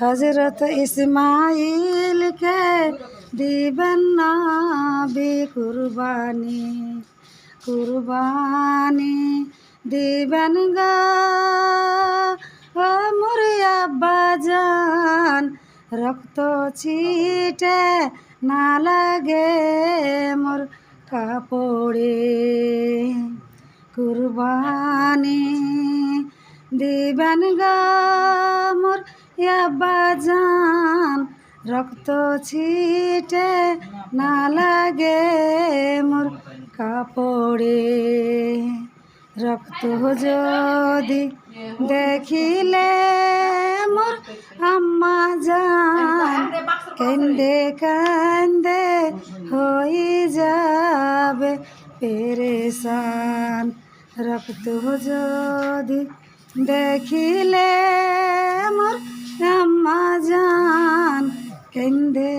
হজরত ইসমাইলকে দিবেন না বি কুরবানি কুরবানি দিবেন গা মুরিয়া বাজান রক্ত ছিটে না লাগে মোর কাপড়ে কুরবানি দিবেন গা মোর বাজান। রক্ত ছিটে না লাগে মোর কাপড়ে। রক্ত যদি দেখিলে মোর আম্মা জান, কেন্দে কান্দে হয়ে যাবে পেরেশান। রক্ত যদি দেখিলে মোর আম্মা জান কেন্দে